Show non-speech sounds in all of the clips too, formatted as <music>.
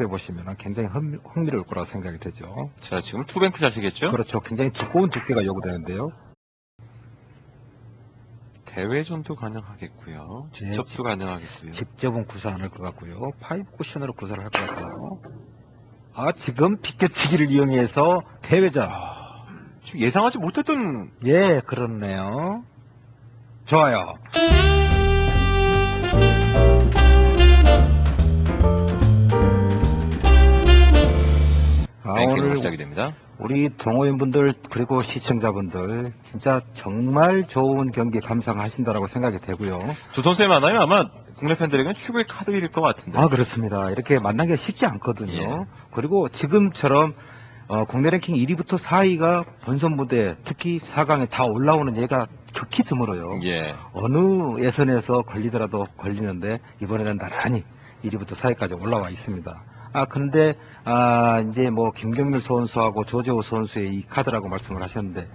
살펴보시면 굉장히 흥- 흥미로울 거라고 생각이 되죠. 자, 지금 투뱅크 자시겠죠? 그렇죠. 굉장히 두꺼운 두께가 요구되는데요. 대회전도 가능하겠고요. 네, 직접도 가능하겠고요. 직접은 구사 안 할 것 같고요. 파이브 쿠션으로 구사를 할 것 같아요. 아, 지금 비껴치기를 이용해서 대회전. 아, 지금 예상하지 못했던 예, 그렇네요. 좋아요. 아, 랭킹으로 오늘 시작이 됩니다. 우리 동호인분들 그리고 시청자분들 진짜 정말 좋은 경기 감상하신다라고 생각이 되고요. 두 선수의 만남이 아마 국내 팬들에게는 최고의 카드일 것 같은데. 아 그렇습니다. 이렇게 만나기가 쉽지 않거든요. 예. 그리고 지금처럼 어, 국내 랭킹 1위부터 4위가 본선 무대 특히 4강에 다 올라오는 예가 극히 드물어요. 예. 어느 예선에서 걸리더라도 걸리는데 이번에는 나란히 1위부터 4위까지 올라와 있습니다. 아 근데 아 이제 뭐 김경률 선수하고 조재호 선수의 이 카드라고 말씀을 하셨는데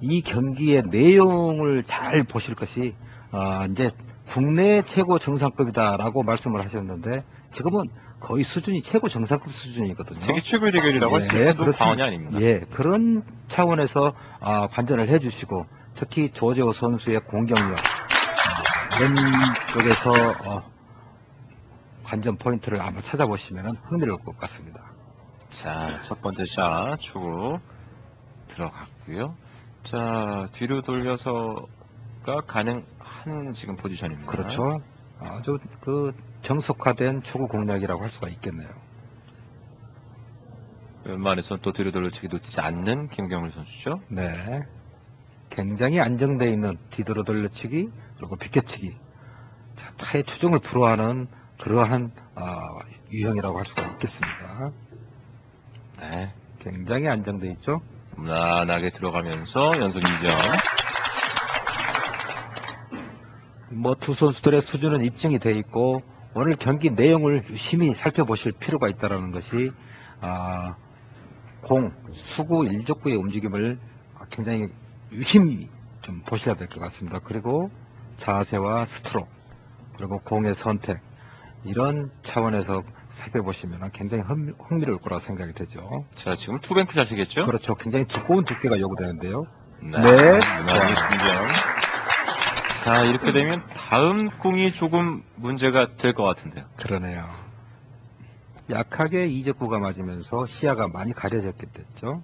이 경기의 내용을 잘 보실 것이 아 이제 국내 최고 정상급이다라고 말씀을 하셨는데 지금은 거의 수준이 최고 정상급 수준이거든요. 세계 최고의 대결이라고 할수 예, 있는 그렇습니다. 과언이 아닙니다. 예, 그런 차원에서 아, 관전을 해주시고 특히 조재호 선수의 공격력 아, 이런 쪽에서 어, 관전 포인트를 아마 찾아보시면 흥미로울 것 같습니다. 자, 첫 번째 샷 초구 들어갔고요. 자, 뒤로 돌려서가 가능한 지금 포지션입니다. 그렇죠. 아주 그 정석화된 초구 공략이라고 할 수가 있겠네요. 웬만해서는 또 뒤로 돌려치기 놓치지 않는 김경률 선수죠. 네. 굉장히 안정되어 있는 뒤돌아 돌려치기 그리고 비껴치기 자, 타의 추종을 불허하는 그러한 아, 유형이라고 할 수가 있겠습니다. 네. 굉장히 안정되어 있죠. 무난하게 들어가면서 연속 2점. 뭐 두 선수들의 수준은 입증이 돼 있고 오늘 경기 내용을 유심히 살펴보실 필요가 있다는 것이 아, 공 수구 일족구의 움직임을 굉장히 유심히 좀 보셔야 될 것 같습니다. 그리고 자세와 스트로크 그리고 공의 선택 이런 차원에서 살펴보시면 굉장히 흥- 흥미로울 거라고 생각이 되죠. 자, 지금 투뱅크 샷이겠죠? 그렇죠. 굉장히 두꺼운 두께가 요구되는데요. 네. 네. 2점. 자, 이렇게 되면 다음 공이 조금 문제가 될 것 같은데요. 그러네요. 약하게 이적구가 맞으면서 시야가 많이 가려졌게 됐죠.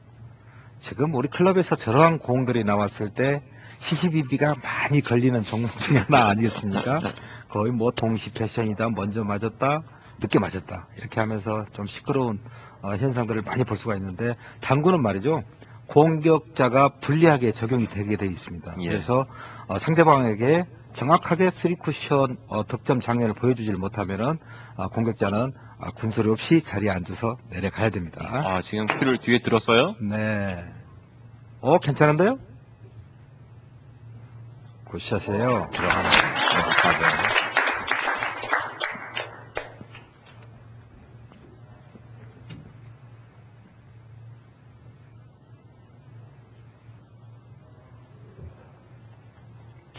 지금 우리 클럽에서 저러한 공들이 나왔을 때 시시비비가 많이 걸리는 종목 중에 하나 아니겠습니까? <laughs> 거의 뭐 동시 패션이다, 먼저 맞았다, 늦게 맞았다 이렇게 하면서 좀 시끄러운 어, 현상들을 많이 볼 수가 있는데 당구는 말이죠. 공격자가 불리하게 적용이 되게 돼 있습니다. 예. 그래서 어, 상대방에게 정확하게 쓰리 쿠션 어, 득점 장면을 보여주질 못하면은 아, 공격자는 아, 군소리 없이 자리에 앉아서 내려가야 됩니다. 아, 지금 큐를 뒤에 들었어요? 네. 어, 괜찮은데요? 굿샷이에요. 들어가는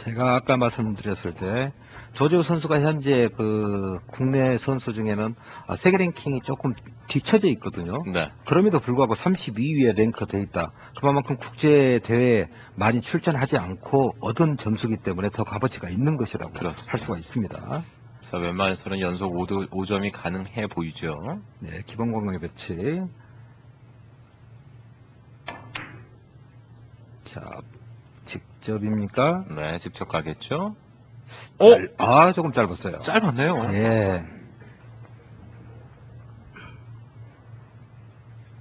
제가 아까 말씀드렸을 때 조재호 선수가 현재 그 국내 선수 중에는 아, 세계 랭킹이 조금 뒤처져 있거든요. 네. 그럼에도 불구하고 32위에 랭크돼 있다. 그만큼 국제 대회에 많이 출전하지 않고 얻은 점수기 때문에 더 값어치가 있는 것이라고 그렇습니다. 할 수가 있습니다. 자, 웬만해서는 연속 5도, 5점이 가능해 보이죠. 네, 기본 공격의 배치. 자, 직접입니까? 네, 직접 가겠죠. 짧- 아, 조금 짧았어요. 짧았네요. 예.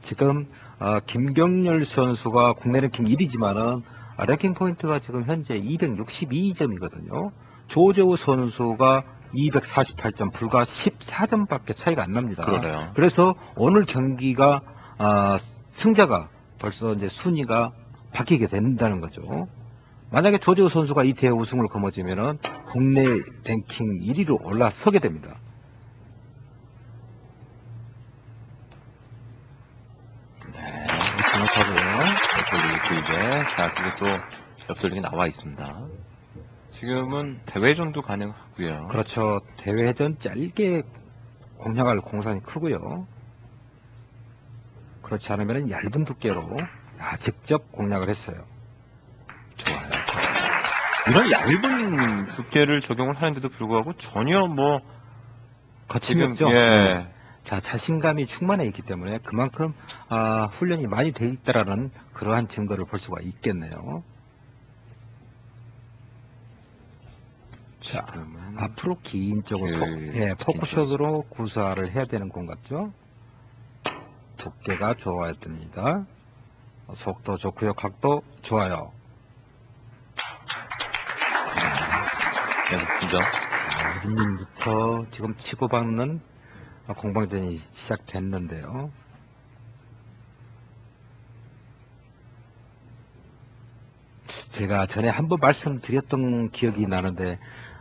지금 어, 김경렬 선수가 국내 랭킹 1위지만은 아, 랭킹 포인트가 지금 현재 262점이거든요. 조재호 선수가 248점, 불과 14점밖에 차이가 안 납니다. 그러네요. 그래서 오늘 경기가 아, 승자가 벌써 이제 순위가 바뀌게 된다는 거죠. 만약에 조재호 선수가 이 대회 우승을 거머쥐면은 국내 랭킹 1위로 올라서게 됩니다. 네, 정확하고요. 옆돌리기 길게. 자, 그리고 또 옆돌리기 나와 있습니다. 지금은 대회전도 가능하고요. 그렇죠. 대회전 짧게 공략할 공산이 크고요. 그렇지 않으면 얇은 두께로 아, 직접 공략을 했어요. 좋아요. 이런 얇은 두께를 적용을 하는데도 불구하고 전혀 뭐 지금 거침없죠? 예. 자, 자신감이 충만해 있기 때문에 그만큼 아, 훈련이 많이 돼 있다라는 그러한 증거를 볼 수가 있겠네요. 자, 지금은 앞으로 긴 쪽을 포, 그, 예, 긴 포크숏으로 구사를 해야 되는 공 같죠? 두께가 좋아야 됩니다. 속도 좋고요. 각도 좋아요. 계속 진정. 이닝부터 지금 치고받는 공방전이 시작됐는데요. 제가 전에 한번 말씀드렸던 기억이 나는데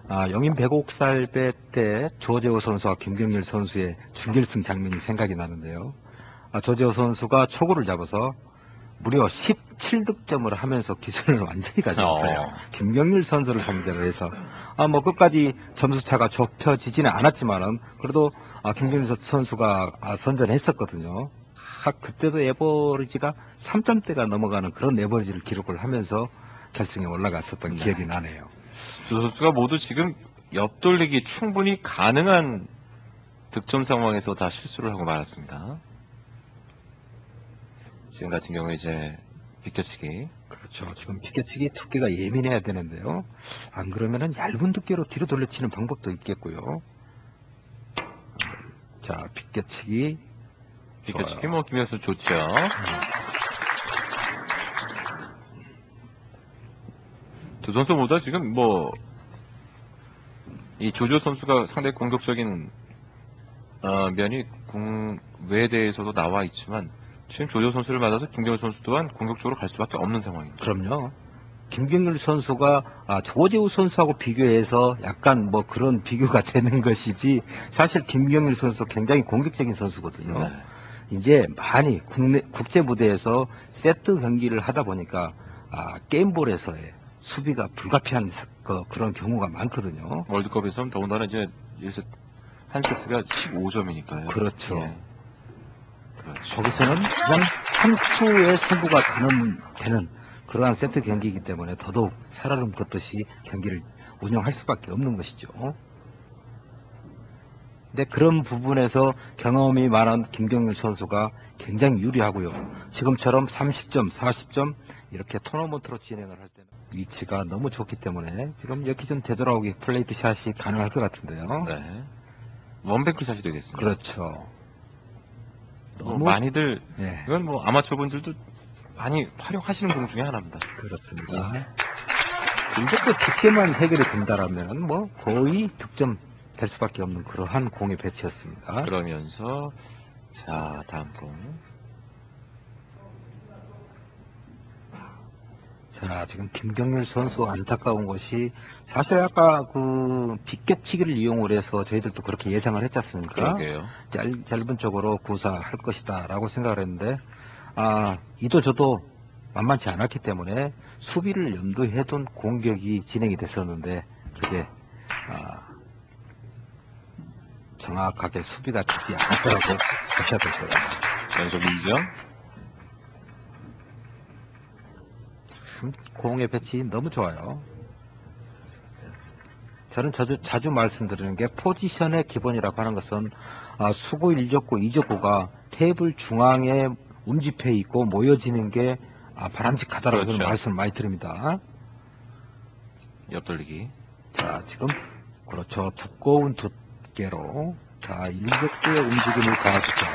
아, 영인 105살배 때 조재호 선수와 김경일 선수의 준결승 장면이 생각이 나는데요. 아, 조재호 선수가 초구를 잡아서 무려 17득점을 하면서 기술을 <laughs> 완전히 가져왔어요. 어. 김경일 선수를 상대로 해서 아 뭐 끝까지 점수차가 좁혀지지는 않았지만은 그래도 아, 김경일 선- 선수가 아, 선전했었거든요. 아, 그때도 에버리지가 3점대가 넘어가는 그런 에버리지를 기록을 하면서 결승에 올라갔었던 네. 기억이 나네요. 두 선수가 모두 지금 옆돌리기 충분히 가능한 득점 상황에서 다 실수를 하고 말았습니다. 지금 같은 경우에 이제 비껴치기. 그렇죠. 지금 비껴치기 두께가 예민해야 되는데요. 안 그러면은 얇은 두께로 뒤로 돌려치는 방법도 있겠고요. 자, 비껴치기. 비껴치기. 뭐 김현수 좋죠. 두 선수 모두 지금 뭐 이 조조 선수가 상당히 공격적인 어, 면이 국외대에서도 나와 있지만 지금 조조 선수를 맞아서 김경호 선수 또한 공격적으로 갈 수밖에 없는 상황입니다. 그럼요. 김경률 선수가 아, 조재우 선수하고 비교해서 약간 뭐 그런 비교가 <laughs> 되는 것이지 사실 김경률 선수 굉장히 공격적인 선수거든요. 네. 이제 많이 국내 국제 무대에서 세트 경기를 하다 보니까 아, 게임볼에서의 수비가 불가피한 사- 그, 그런 경우가 많거든요. 월드컵에서는 더군다나 이제 여기서 한 세트가 15점이니까요. 그렇죠. 그 렇죠. 거기서는 그냥 한 추의 승부가 되는, 되는 그러한 세트 경기이기 때문에 더더욱 살얼음 걷듯이 경기를 운영할 수밖에 없는 것이죠. 근데 그런 부분에서 경험이 많은 김경률 선수가 굉장히 유리하고요. 지금처럼 30점, 40점 이렇게 토너먼트로 진행을 할 때는 위치가 너무 좋기 때문에 지금 여기 좀 되돌아오기 플레이트 샷이 가능할 것 같은데요. 네. 원뱅크 샷이 되겠습니다. 그렇죠. 뭐 너무 많이들 예, 이건 뭐 아마추어 분들도 많이 활용하시는 공 중에 하나입니다. 그렇습니다. 이제 또 득점만 해결이 된다라면 뭐 거의 득점 될 수밖에 없는 그러한 공의 배치였습니다. 그러면서 자 다음 공 자, 지금 김경률 선수 안타까운 것이 사실 아까 그 빗겨치기를 이용을 해서 저희들도 그렇게 예상을 했지 않습니까? 그러게요. 짧, 짧은 쪽으로 구사할 것이다 라고 생각을 했는데 아, 이도 저도 만만치 않았기 때문에 수비를 염두에 둔 공격이 진행이 됐었는데 그게 아, 정확하게 수비가 되지 않았다고 보셔야 될 거예요. 연속 2점. 참, 공의 배치 너무 좋아요. 저는 자주, 자주 말씀드리는 게 포지션의 기본이라고 하는 것은 아, 수구 1족구, 2족구가 테이블 중앙에 움집해 있고 모여지는 게 아, 바람직하다라고 그렇죠. 말씀을 많이 드립니다. 옆돌리기. 자, 지금 그렇죠. 두꺼운 두께로 자, 1족구의 움직임을 가해주죠.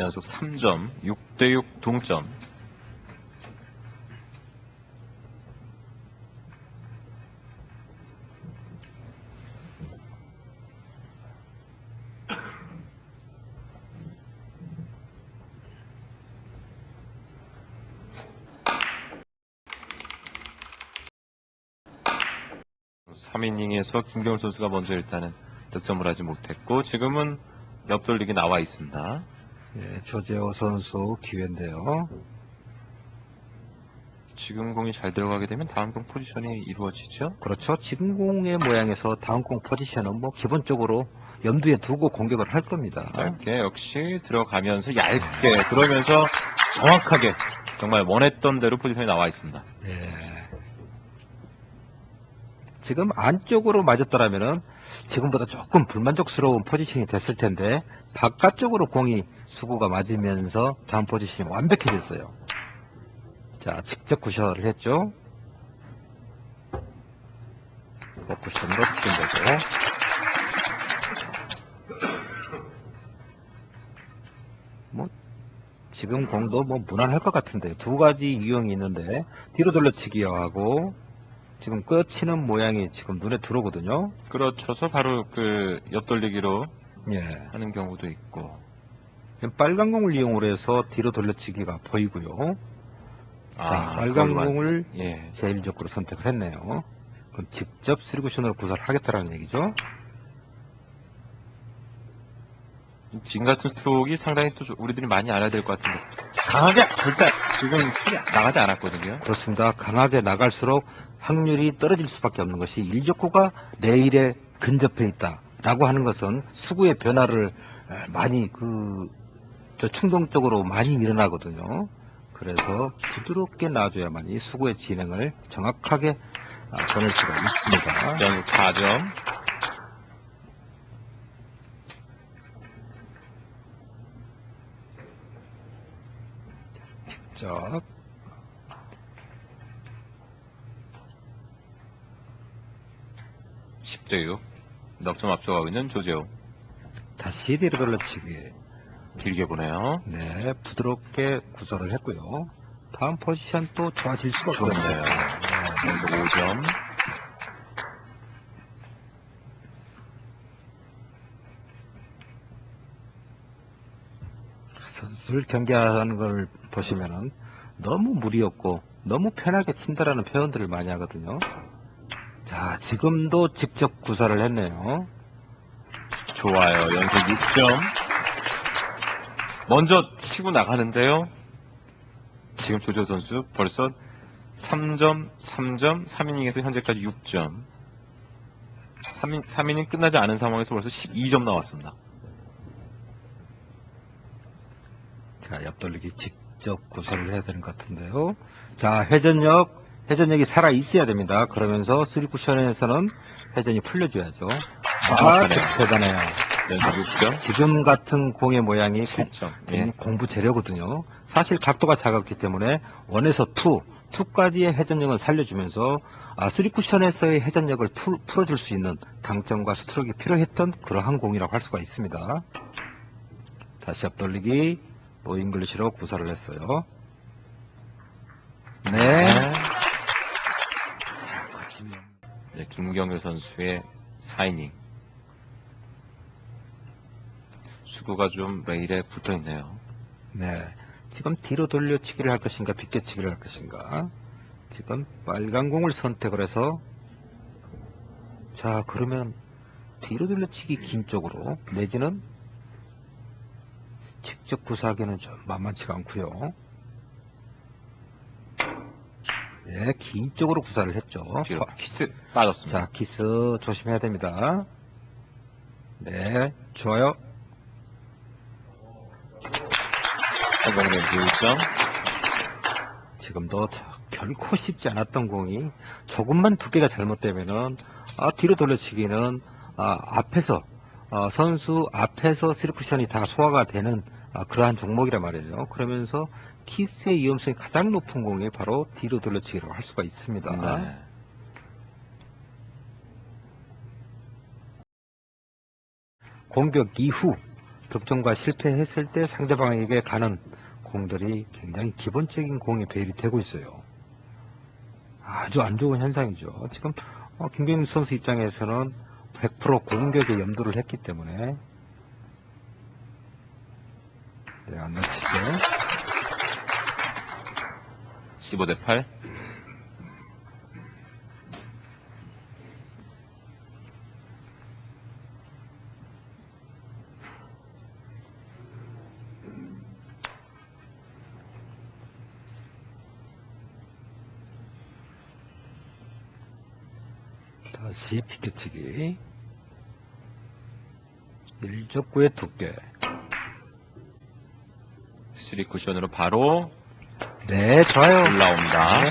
연속 3점. 6대6 동점. 삼이닝에서 김경훈 선수가 먼저 일단은 득점을 하지 못했고 지금은 옆돌리기 나와 있습니다. 예, 조재호 선수 기회인데요. 지금 공이 잘 들어가게 되면 다음 공 포지션이 이루어지죠. 그렇죠. 지금 공의 모양에서 다음 공 포지션은 뭐 기본적으로 염두에 두고 공격을 할 겁니다. 짧게 역시 들어가면서 얇게 그러면서 정확하게 정말 원했던 대로 포지션이 나와 있습니다. 예. 지금 안쪽으로 맞았더라면은 지금보다 조금 불만족스러운 포지션이 됐을 텐데 바깥쪽으로 공이 수구가 맞으면서 다음 포지션이 완벽해졌어요. 자, 직접 구셔를 했죠. 뭐 쿠션으로 핀 거고. 뭐 지금 공도 뭐 무난할 것 같은데 두 가지 유형이 있는데 뒤로 돌려치기와 하고 지금 끝치는 모양이 지금 눈에 들어오거든요. 그렇죠서 바로 그 옆돌리기로 예. 하는 경우도 있고 빨간 공을 이용을 해서 뒤로 돌려치기가 보이고요. 자, 빨간. 공을 예 제일 적으로 선택을 했네요. 그럼 직접 쓰리쿠션으로 구사를 하겠다라는 얘기죠. 지금 같은 스트로크가 상당히 또 우리들이 많이 알아야 될 것 같은데 강하게 절대 지금 나가지 않았거든요. 그렇습니다. 강하게 나갈수록 확률이 떨어질 수밖에 없는 것이 일족구가 레일에 근접해 있다라고 하는 것은 수구의 변화를 에, 많이 그, 저 충동적으로 많이 일어나거든요. 그래서 부드럽게 놔줘야만 이 수구의 진행을 정확하게 아, 보낼 수가 있습니다. 점 4점. 자, 6. 넉점 앞서가고 있는 조재호. 다시 뒤로 돌려치기. 길게 보네요. 네, 부드럽게 구설을 했고요. 다음 포지션 또 좋아질 수가. 없거든요. 연속 5점. 선수를 경기하는 걸 보시면은 너무 무리 없고 너무 편하게 친다라는 표현들을 많이 하거든요. 자, 지금도 직접 구사를 했네요. 좋아요. 연속 6점. 먼저 치고 나가는데요. 지금 조조 선수 벌써 3점, 3점, 3이닝에서 현재까지 6점. 3인, 3이닝 끝나지 않은 상황에서 벌써 12점 나왔습니다. 자, 옆돌리기 직접 구사를 해야 되는 것 같은데요. 자, 회전력, 회전력이 살아 있어야 됩니다. 그러면서 쓰리 쿠션에서는 회전이 풀려줘야죠. 아, 정확하네요. 대단해요. 연속 6점, 지금 같은 공의 모양이 공, 7점. 예. 공부 재료거든요. 사실 각도가 작았기 때문에 원에서 투, 투까지의 회전력을 살려주면서 아, 쓰리 쿠션에서의 회전력을 풀, 풀어줄 수 있는 당점과 스트로크가 필요했던 그러한 공이라고 할 수가 있습니다. 다시 앞돌리기 노잉글리시로 구사를 했어요. 네. 네, 김경규 선수의 4이닝. 수구가 좀 레일에 붙어 있네요. 네. 지금 뒤로 돌려치기를 할 것인가, 빗겨치기를 할 것인가. 지금 빨간 공을 선택을 해서, 자, 그러면 뒤로 돌려치기 긴 쪽으로, 내지는 직접 구사하기는 좀 만만치가 않고요 네, 긴 쪽으로 구사를 했죠. 뒤로 키스 빠졌습니다. 자, 키스 조심해야 됩니다. 네, 좋아요. 성공된 2점. 지금도 저- 결코 쉽지 않았던 공이 조금만 두께가 잘못되면은 아, 뒤로 돌려치기는 아, 앞에서 어, 선수 앞에서 스리쿠션이 다 소화가 되는 아, 그러한 종목이란 말이에요. 그러면서 키스의 위험성이 가장 높은 공이 바로 뒤로 돌려치기라고 할 수가 있습니다. 네. 공격 이후 득점과 실패했을 때 상대방에게 가는 공들이 굉장히 기본적인 공에 배열이 되고 있어요. 아주 안 좋은 현상이죠. 지금 어, 김경민 선수 입장에서는 100% 공격에 염두를 했기 때문에 네, 안 놓치게 15대 8. 다시 비켜치기 일적구의 두께. 쓰리 쿠션으로 바로 네, 좋아요. 올라옵니다. 네.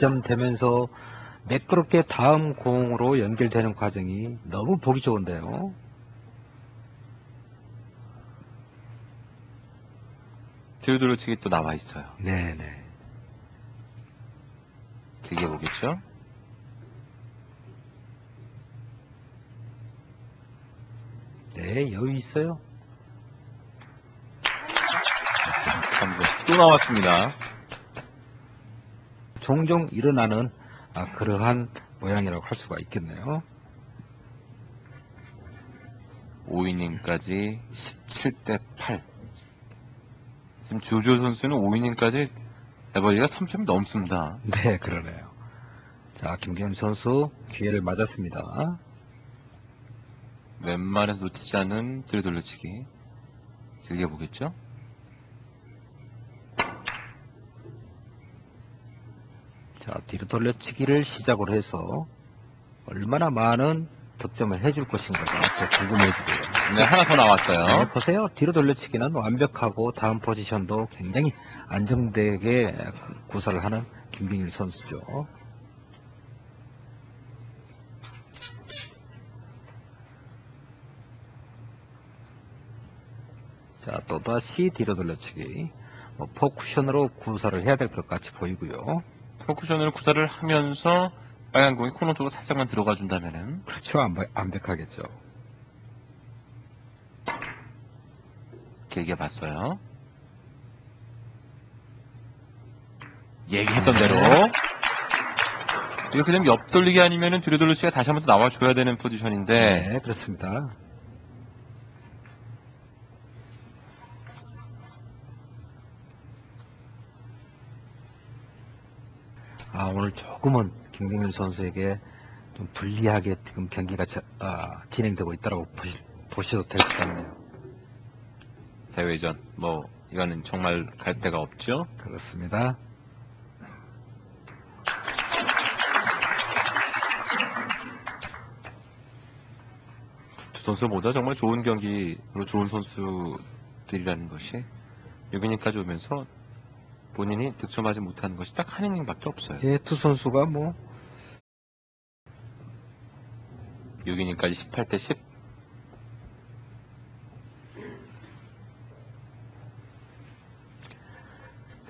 점 되면서 매끄럽게 다음 공으로 연결되는 과정이 너무 보기 좋은데요. 드루드루치기 또 나와 있어요. 네네. 길게 보겠죠? 네, 여유 있어요. 3번 또 나왔습니다. 종종 일어나는 아, 그러한 모양이라고 할 수가 있겠네요. 5이닝까지 17대 8. 지금 조조 선수는 5이닝까지 에버리가 3점이 넘습니다. 네, 그러네요. 자, 김경임 선수 기회를 맞았습니다. 웬만해서 놓치지 않은 드루돌려치기. 길게 보겠죠? 자, 뒤로 돌려치기를 시작으로 해서 얼마나 많은 득점을 해줄 것인가가 또 궁금해지고요. 네, 하나 더 나왔어요. 네, 보세요. 뒤로 돌려치기는 완벽하고 다음 포지션도 굉장히 안정되게 구사를 하는 김경일 선수죠. 자, 또다시 뒤로 돌려치기. 뭐 포쿠션으로 구사를 해야 될 것 같이 보이고요. 프로쿠션을 구사를 하면서 빨간 공이 코너 쪽으로 살짝만 들어가 준다면은 그렇죠. 완벽, 완벽하겠죠. 길게 봤어요. 얘기했던 대로 이렇게 되면 옆돌리기 아니면은 드루돌루치가 다시 한번더 나와줘야 되는 포지션인데 네, 그렇습니다. 오늘 조금은 김경민 선수에게 좀 불리하게 지금 경기가 자- 아, 진행되고 있다고 보시, 보셔도 될 것 같네요. 대회전 뭐 이거는 정말 갈 데가 없죠. 그렇습니다. 두 선수 모두 정말 좋은 경기로 좋은 선수들이라는 것이 6이닝까지 오면서 본인이 득점하지 못하는 것이 딱 한 이닝밖에 없어요. 예, 두 선수가 뭐 6이닝까지 18대 10.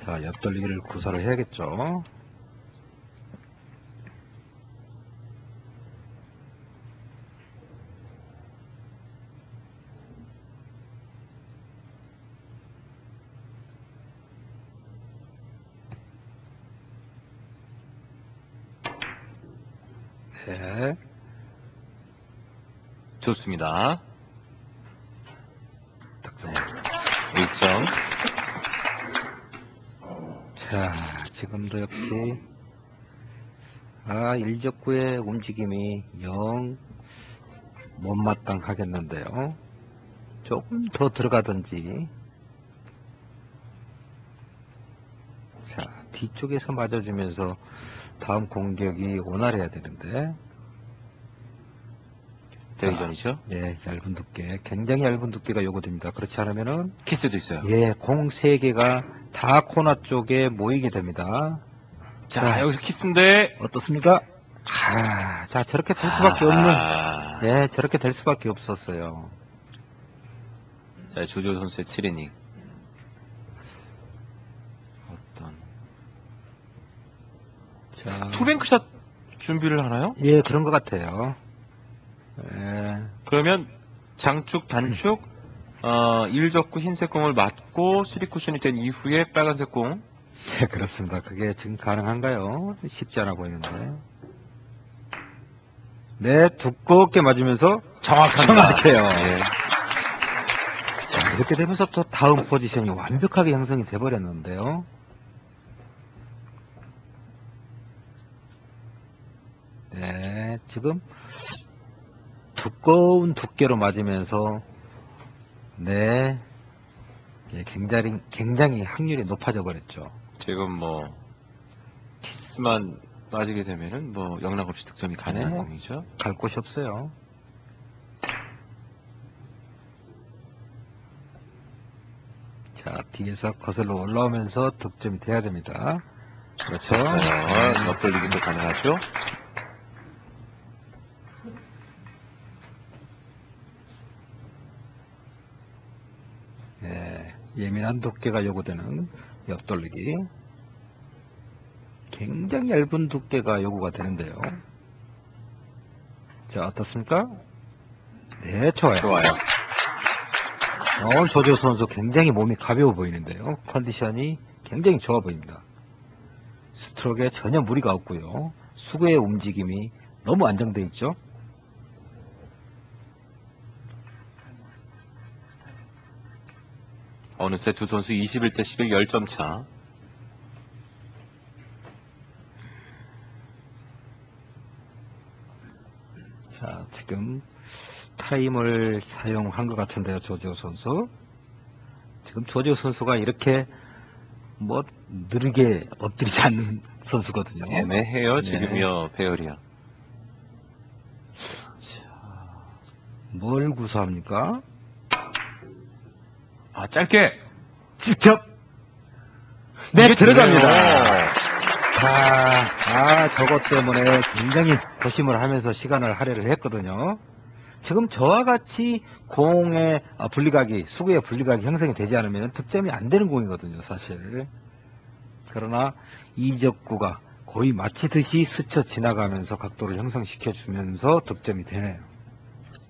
자, 옆돌리기를 구사를 해야겠죠. 네. 좋습니다. 득점. 1점. 자, 지금도 역시 아, 일적구의 움직임이 영 못마땅하겠는데요. 조금 더 들어가든지. 자, 뒤쪽에서 맞아주면서 다음 공격이 원활해야 되는데, 대회전이죠. 예, 얇은 두께, 굉장히 얇은 두께가 요구됩니다. 그렇지 않으면은 키스도 있어요. 예, 공 세 개가 다 코너 쪽에 모이게 됩니다. 자, 자. 여기서 키스인데. 어떻습니까? 아, 자, 저렇게 될 수밖에 없는, 아, 예, 저렇게 될 수밖에 없었어요. 자, 조조 선수의 7이닝. 어떤. 자, 투뱅크샷 준비를 하나요? 예, 그런 것 같아요. 예, 그러면 장축, 단축, 어, 일적구 흰색 공을 맞고 3쿠션이 된 이후에 빨간색 공. 예, 그렇습니다. 그게 지금 가능한가요? 쉽지 않아 보이는데. 네, 두껍게 맞으면서 정확합니다. 정확해요. <laughs> 예. 자, 이렇게 되면서 또 다음 포지션이 완벽하게 형성이 돼버렸는데요. 네, 지금 두꺼운 두께로 맞으면서 네 예, 굉장히 굉장히 확률이 높아져 버렸죠. 지금 뭐 키스만 빠지게 되면은 뭐 영락 없이 득점이 가능한 네. 공이죠. 갈 곳이 없어요. 자 뒤에서 거슬러 올라오면서 득점이 돼야 됩니다. 그렇죠. 네. 네. 아, 네. 엎돌리기도 가능하죠. 예, 예민한 두께가 요구되는 옆돌리기. 굉장히 얇은 두께가 요구가 되는데요. 자, 어떻습니까? 네, 좋아요. 좋아요. 오늘 조지호 선수 굉장히 몸이 가벼워 보이는데요. 컨디션이 굉장히 좋아 보입니다. 스트로크에 전혀 무리가 없고요. 수구의 움직임이 너무 안정돼 있죠. 어느새 두 선수 21대 11 10점 차. 자, 지금 타임을 사용한 것 같은데요, 조지호 선수. 지금 조지호 선수가 이렇게 뭐 느리게 엎드리지 않는 선수거든요. 애매해요, 네. 지금요, 배열이야. 뭘 구사합니까? 아, 짧게! 직접 네 이게 들어갑니다. 되네요. 자, 아 저것 때문에 굉장히 고심을 하면서 시간을 할애를 했거든요. 지금 저와 같이 공의 아, 분리각이 수구의 분리각이 형성이 되지 않으면 득점이 안 되는 공이거든요, 사실. 그러나 이적구가 거의 마치듯이 스쳐 지나가면서 각도를 형성시켜 주면서 득점이 되네요.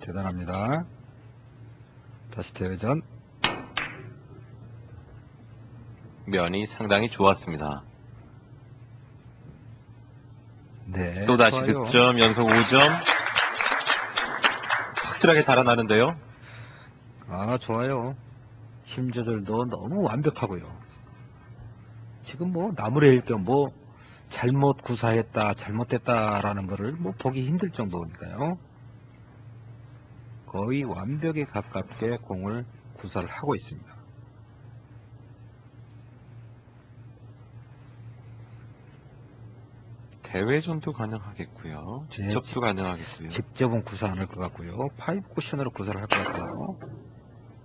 대단합니다. 다시 대회전. 면이 상당히 좋았습니다. 네. 또 다시 좋아요. 득점, 연속 5점. 확실하게 달아나는데요. 아, 좋아요. 힘 조절도 너무 완벽하고요. 지금 뭐 나무래일 겸뭐 잘못 구사했다, 잘못됐다라는 거를 뭐 보기 힘들 정도니까요. 거의 완벽에 가깝게 공을 구사를 하고 있습니다. 대회전도 가능하겠고요. 네. 직접도 가능하겠고요. 직접은 구사 안 할 것 같고요. 파이브 쿠션으로 구사를 할 것 같아요.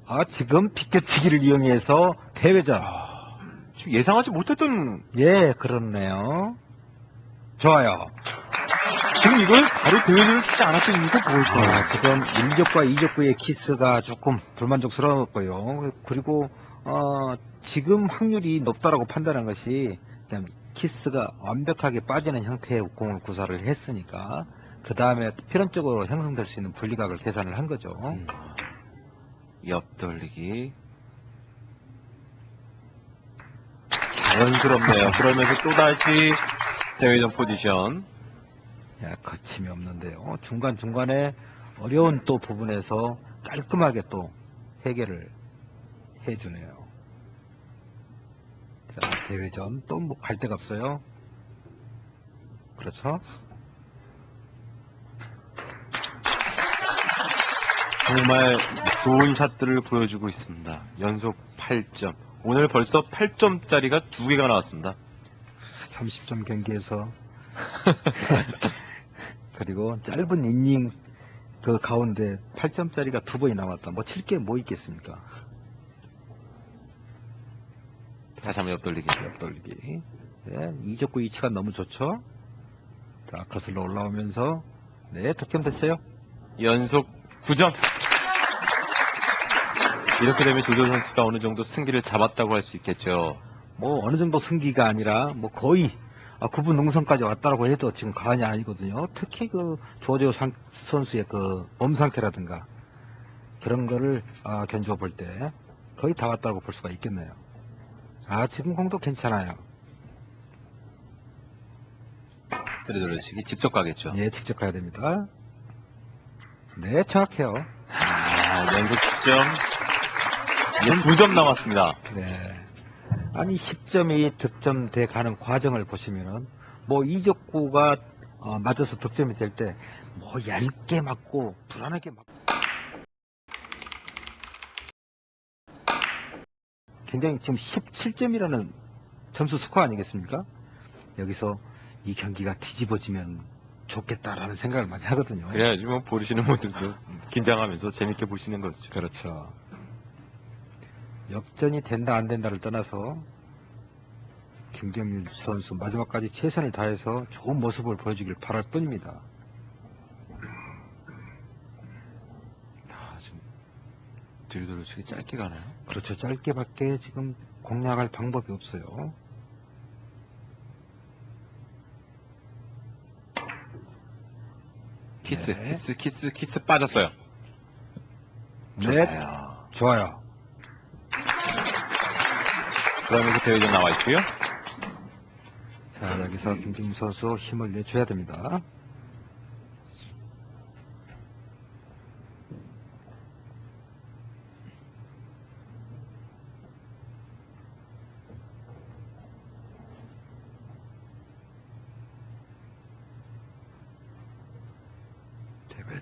아, 지금 비껴치기를 이용해서 대회전. 아, 지금 예상하지 못했던 예, 그렇네요. 좋아요. 지금 이걸 바로 대회전을 치지 않았던 이유가 뭘까요? 아, 지금 1적과 2적구의 키스가 조금 불만족스러웠고요. 그리고 어, 지금 확률이 높다라고 판단한 것이 그냥 키스가 완벽하게 빠지는 형태의 공을 구사를 했으니까 그 다음에 필연적으로 형성될 수 있는 분리각을 계산을 한 거죠. 음. 옆 돌리기. 자연스럽네요. 그러면서 또다시 대회전 포지션. 야, 거침이 없는데요. 중간중간에 어려운 또 부분에서 깔끔하게 또 해결을 해주네요. 자, 대회전 또 뭐 갈 데가 없어요. 그렇죠? 정말 좋은 샷들을 보여주고 있습니다. 연속 8점. 오늘 벌써 8점짜리가 두 개가 나왔습니다. 30점 경기에서 <laughs> 그리고 짧은 이닝 그 가운데 8점짜리가 두 번이 나왔다. 뭐 칠 게 뭐 있겠습니까? 다시 한번 옆돌리기. 옆돌리기. 네, 이적구 위치가 너무 좋죠? 자, 거슬러 올라오면서, 네, 득점 됐어요. 연속 9점. 이렇게 되면 조조 선수가 어느 정도 승기를 잡았다고 할 수 있겠죠. 뭐, 어느 정도 승기가 아니라, 뭐, 거의, 아, 9분 능선까지 왔다라고 해도 지금 과언이 아니거든요. 특히 그, 조조 상- 선수의 그, 몸 상태라든가, 그런 거를, 아, 견주어 볼 때, 거의 다 왔다고 볼 수가 있겠네요. 아, 지금 공도 괜찮아요. 때려돌려치기 직접 가겠죠. 예, 직접 가야 됩니다. 네, 정확해요. 아, 연속 10점. 이제 9점 남았습니다. 네. 아니 10점이 득점돼 가는 과정을 보시면은 뭐 이적구가 어, 맞아서 득점이 될 때 뭐 얇게 맞고 불안하게 맞고 굉장히 지금 17점이라는 점수 스코어 아니겠습니까? 여기서 이 경기가 뒤집어지면 좋겠다라는 생각을 많이 하거든요. 그래야지 뭐 보시는 분들도 긴장하면서 재밌게 보시는 거죠. 그렇죠. 역전이 된다 안 된다를 떠나서 김경률 선수 마지막까지 최선을 다해서 좋은 모습을 보여주길 바랄 뿐입니다. 아, 지금 들돌치기 짧게 가나요? 그렇죠. 짧게밖에 지금 공략할 방법이 없어요. 키스, 네. 키스, 키스, 키스 빠졌어요. 네, 좋아요. 좋아요. 그러면서 대회전 나와 있고요. 자, 여기서 김경률 선수 힘을 내줘야 됩니다.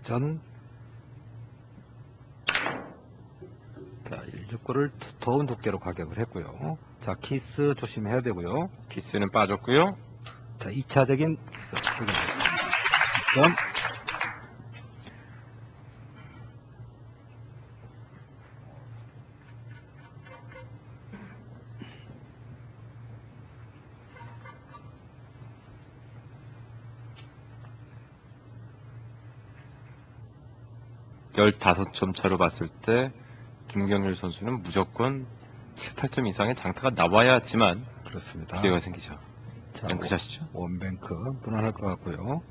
저는 자, 169를 더운 두께로 가격을 했고요. 자, 키스 조심해야 되고요. 키스는 빠졌고요. 자, 2차적인 키스. 15점 차로 봤을 때 김경률 선수는 무조건 7, 8점 이상의 장타가 나와야지만 그렇습니다. 기대가 생기죠. 자, 뱅크샷이죠. 원뱅크 무난할 것 같고요.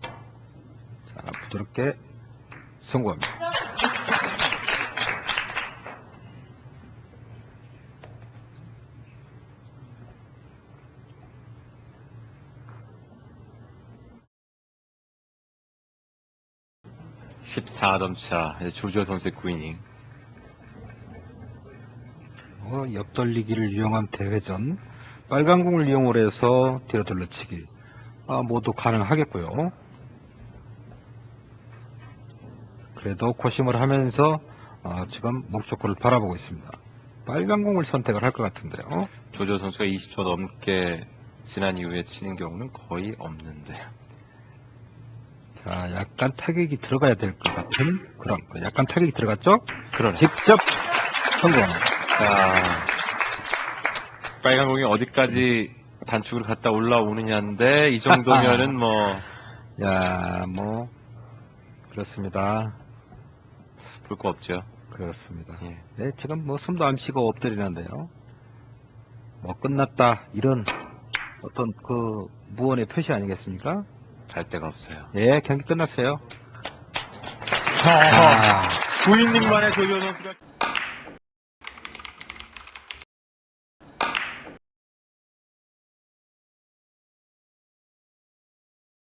자, 부드럽게 성공합니다. 십사 점 차, 이제 조지호 선수의 9이닝. 어, 옆돌리기를 이용한 대회전, 빨간 공을 이용을 해서 뒤로 돌려치기 아, 모두 가능하겠고요. 그래도 고심을 하면서 아, 지금 목적구를 바라보고 있습니다. 빨간 공을 선택을 할 것 같은데요. 조지호 선수가 20초 넘게 지난 이후에 치는 경우는 거의 없는데. 자, 약간 타격이 들어가야 될 것 같은 그런 거. 약간 타격이 들어갔죠? 그러네. 직접 성공. 자, 빨간 공이 어디까지 단축을 갔다 올라오느냐인데, 이 정도면은 뭐, <laughs> 야, 뭐 그렇습니다. 볼 거 없죠. 그렇습니다. 예. 네, 지금 뭐 숨도 안 쉬고 엎드리는데요. 뭐 끝났다 이런 어떤 그 무언의 표시 아니겠습니까? 갈 데가 없어요. 예, 경기 끝났어요. 아, 아, 9이닝 만에 조지호 선수가